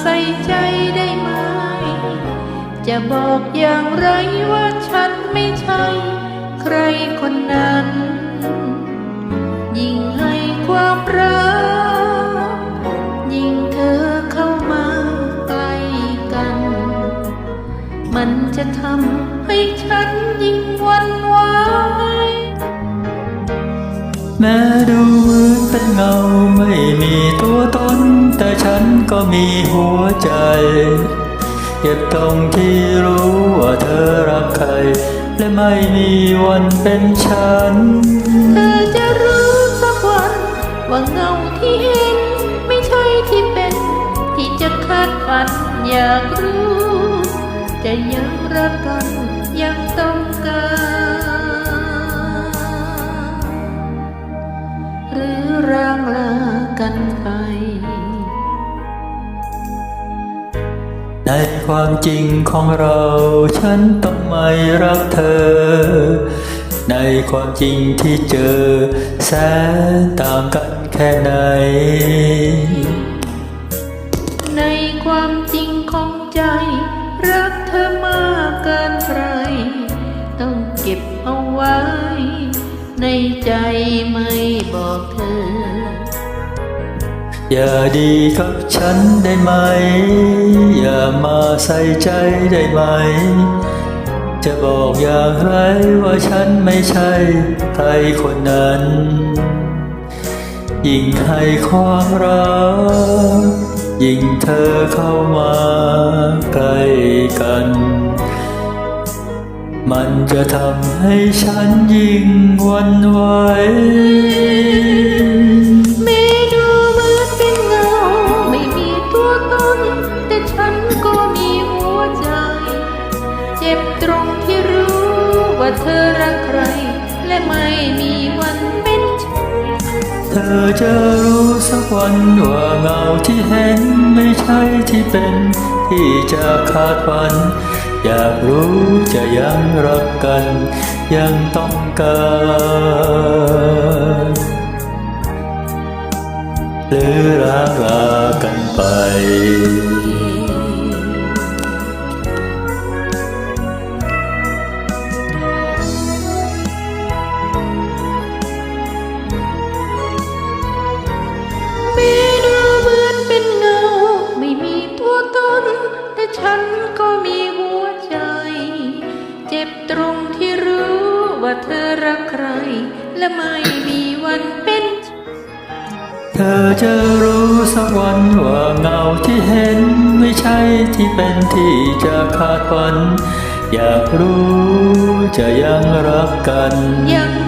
ใส่ใจได้ไหม จะบอกอย่างไรว่าฉันไม่ใช่ ใครคนนั้น ยิ่งให้ความรัก ยิ่งเธอเข้ามาใกล้กัน มันจะทำให้ฉันยิ่งวันไหวแม้ดูเหมือนเป็นเงาไม่มีตัวต นแต่ฉันก็มีหัวใจ เก็บตรงที่รู้ว่าเธอรักใคร และไม่มีวันเป็นฉัน เธอจะรู้สักวันว่าเงาที่เห็น ไม่ใช่ที่เป็น ที่จะคาดฝันอยากรู้ จะยังรักกันยังต้องการหรือร่างลากันไป ความจริงของเราฉันต้องไม่รักเธอ ในความจริงที่เจอแสนต่างกันแค่ไหน ในความจริงของใจ รักเธอมากเกินใคร ต้องเก็บเอาไว้ ในใจไม่บอกเธอ อย่าดีกับฉันได้ไหม อย่ามาใส่ใจได้ไหม จะบอกอย่างไรว่าฉันไม่ใช่ใครคนนั้น ยิ่งให้ความรัก ยิ่งเธอเข้ามาใกล้กัน มันจะทำให้ฉันยิ่งหวันไหว จ็บตรงที่รู้ว่าเธอรักใคร และไม่มีวันเป็นฉันเธอจะรู้สักวันว่าเงาที่เห็นไม่ใช่ที่เป็น ที่จะคาดฝัน อยากรู้จะยังรักกัน ยังต้องการหรือรักลากันไป ว่าเธอรักใคร และไม่มีวันเป็นฉันเธอจะรู้สักวันว่าเงาที่เห็นไม่ใช่ที่เป็นที่จะคาดฝัน อยากรู้จะยังรักกันยังต้